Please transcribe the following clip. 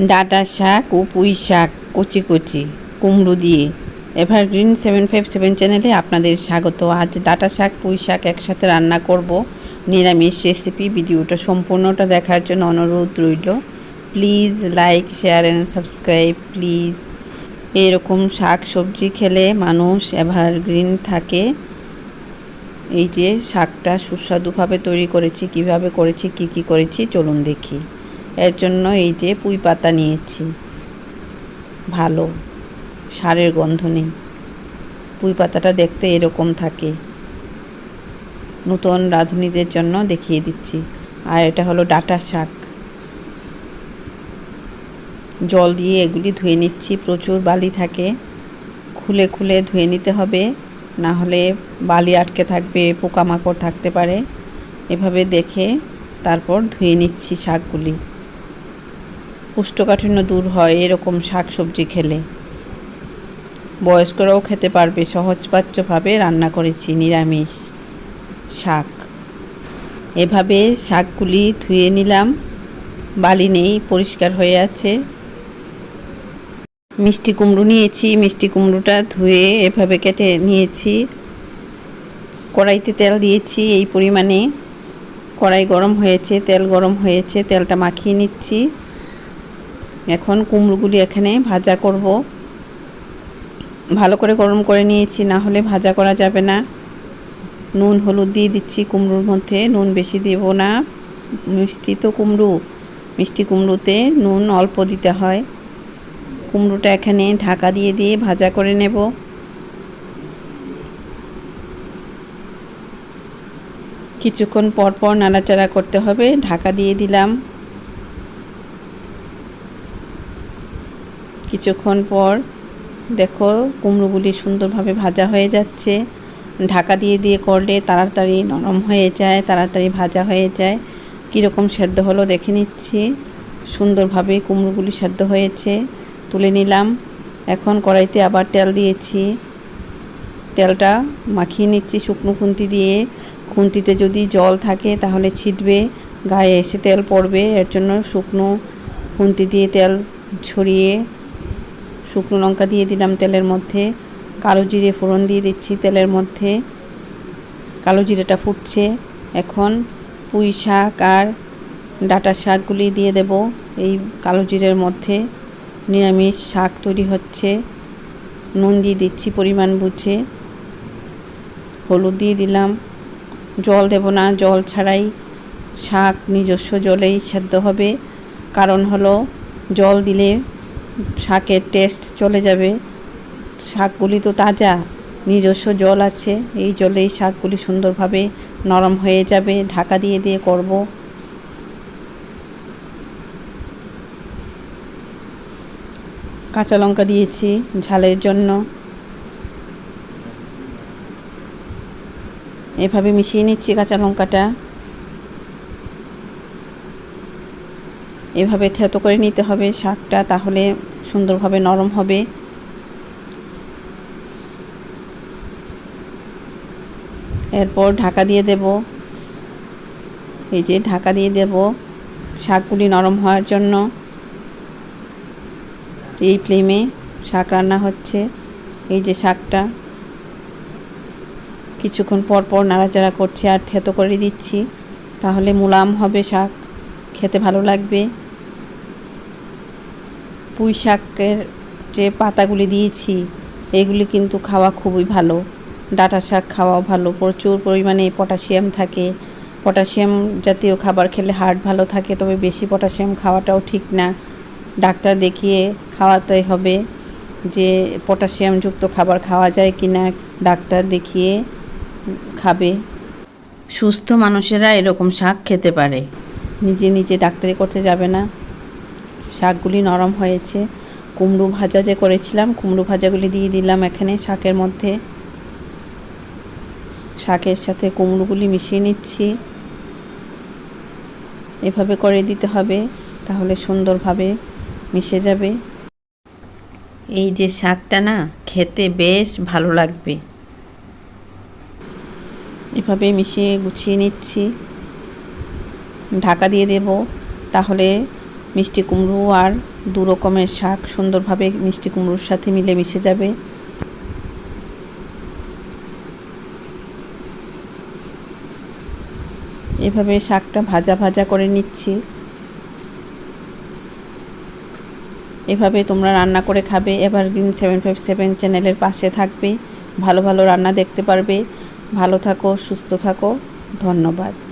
Data শাক ও পুঁই শাক কচি কচি, কুমড়ো দিয়ে। এভারগ্রিন সেভেন ফাইভ সেভেন চ্যানেলে আপনাদের স্বাগত। আজ ডাটা শাক, পুঁই শাক একসাথে রান্না করব। নিরামিষ রেসিপি, ভিডিওটা সম্পূর্ণটা দেখার জন্য অনুরোধ রইল। Please like, share and subscribe, please. এরকম শাক সবজি খেলে মানুষ এভারগ্রিন থাকে। এই যে শাকটা সুস্বাদুভাবে তৈরি করেছি, কীভাবে করেছি, কি কি করেছি, চলুন দেখি। এর জন্য এই যে পুঁই পাতা নিয়েছি। ভালো, সারের গন্ধ নেই। পুঁই পাতাটা দেখতে এরকম থাকে। নতুন রাঁধুনিদের জন্য দেখিয়ে দিচ্ছি। আর এটা হলো ডাটা শাক। জল দিয়ে এগুলি ধুয়ে নিচ্ছি। প্রচুর বালি থাকে। খুলে খুলে ধুয়ে নিতে হবে। না হলে বালি আটকে থাকবে, পোকামাকড় থাকতে পারে। এভাবে দেখে তারপর ধুয়ে নিচ্ছি শাকগুলি। কোষ্ঠকাঠিন্য দূর হয় এরকম শাক সবজি খেলে। বয়স্করাও খেতে পারবে, সহজপাচ্যভাবে রান্না করেছি নিরামিষ শাক। এভাবে শাকগুলি ধুয়ে নিলাম, বালি নেই, পরিষ্কার হয়ে আছে। মিষ্টি কুমড়ো নিয়েছি, মিষ্টি কুমড়োটা ধুয়ে এভাবে কেটে নিয়েছি। কড়াইতে তেল দিয়েছি, এই পরিমাণে। কড়াই গরম হয়েছে, তেল গরম হয়েছে, তেলটা মাখিয়ে নিচ্ছি। এখন কুমড়োগুলি এখানে ভাজা করব। ভালো করে গরম করে নিয়েছি, না হলে ভাজা করা যাবে না। নুন, হলুদ দিয়ে দিচ্ছি কুমড়োর মধ্যে, নুন বেশি দেব না। মিষ্টি তো কুমড়ো, মিষ্টি কুমড়োতে নুন অল্প দিতে হয়। কুমড়োটা এখানে ঢাকা দিয়ে দিয়ে ভাজা করে নেব। কিছুক্ষণ পর পর নাড়াচাড়া করতে হবে, ঢাকা দিয়ে দিলাম। কিছুক্ষণ পর দেখো কুমড়োগুলি সুন্দরভাবে ভাজা হয়ে যাচ্ছে। ঢাকা দিয়ে দিয়ে করলে তাড়াতাড়ি নরম হয়ে যায়, তাড়াতাড়ি ভাজা হয়ে যায়। কীরকম সেদ্ধ হলো দেখে নিচ্ছি। সুন্দরভাবে কুমড়োগুলি সেদ্ধ হয়েছে, তুলে নিলাম। এখন কড়াইতে আবার তেল দিয়েছি। তেলটা মাখিয়ে নিচ্ছি শুকনো খুন্তি দিয়ে। খুন্তিতে যদি জল থাকে তাহলে ছিটবে, গায়ে এসে তেল পড়বে। এর জন্য শুকনো খুন্তি দিয়ে তেল ছড়িয়ে শুকনো লঙ্কা দিয়ে দিলাম তেলের মধ্যে, কালো জিরে ফোড়ন দিয়ে দিচ্ছি তেলের মধ্যে। কালো জিরেটা ফুটছে। এখন পুঁই শাক আর ডাটা শাকগুলি দিয়ে দেব এই কালো জিরের মধ্যে। নিরামিষ শাক তৈরি হচ্ছে। নুন দিয়ে দিচ্ছি পরিমাণ বুঝে। হলুদ দিয়ে দিলাম। জল দেব না, জল ছাড়াই শাক নিজস্ব জলেই সেদ্ধ হবে। কারণ হলো জল দিলে শাকের টেস্ট চলে যাবে। শাকগুলি তো তাজা, নিজস্ব জল আছে। এই জলেই শাকগুলি সুন্দরভাবে নরম হয়ে যাবে। ঢাকা দিয়ে দিয়ে করব। কাঁচা লঙ্কা দিয়েছি ঝালের জন্য। এভাবে মিশিয়ে নিচ্ছি কাঁচা লঙ্কাটা। এভাবে থেতো করে নিতে হবে শাকটা, তাহলে সুন্দরভাবে নরম হবে। এরপর ঢাকা দিয়ে দেব। এই যে ঢাকা দিয়ে দেব শাকগুলি নরম হওয়ার জন্য। এই ফ্লেমে শাক রান্না হচ্ছে। এই যে শাকটা। কিছুক্ষণ পর পর নাড়াচাড়া করছি আর থেতো করে দিচ্ছি। তাহলে মুলাম হবে শাক। খেতে ভালো লাগবে। পুঁই শাকের যে পাতাগুলি দিয়েছি, এগুলি কিন্তু খাওয়া খুবই ভালো। ডাটা শাক খাওয়াও ভালো। প্রচুর পরিমাণে পটাশিয়াম থাকে। পটাশিয়াম জাতীয় খাবার খেলে হার্ট ভালো থাকে, তবে বেশি পটাশিয়াম খাওয়াটাও ঠিক না। ডাক্তার দেখিয়ে খাওয়াতে হবে যে পটাশিয়ামযুক্ত খাবার খাওয়া যায় কি না, ডাক্তার দেখিয়ে খাবে। সুস্থ মানুষেরা এরকম শাক খেতে পারে। নিজে নিজে ডাক্তারি করতে যাবে না। শাকগুলি নরম হয়েছে। কুমড়ো ভাজা যে করেছিলাম, কুমড়ো ভাজাগুলি দিয়ে দিলাম এখানে শাকের মধ্যে। শাকের সাথে কুমড়োগুলি মিশিয়ে নিচ্ছি। এভাবে করে দিতে হবে, তাহলে সুন্দরভাবে মিশে যাবে। এই যে শাকটা না, খেতে বেশ ভালো লাগবে। এভাবে মিশিয়ে গুছিয়ে নিচ্ছি। ঢাকা দিয়ে দেব, তাহলে মিষ্টি কুমড়ো আর দু রকমের শাক সুন্দরভাবে মিষ্টি কুমড়োর সাথে মিলে মিশে যাবে। এভাবে শাকটা ভাজা ভাজা করে নিচ্ছি। এভাবে তোমরা রান্না করে খাবে। এবার গ্রিন সেভেন ফাইভ সেভেন চ্যানেলের পাশে থাকবে। ভালো ভালো রান্না দেখতে পারবে। ভালো থাকো, সুস্থ থাকো। ধন্যবাদ।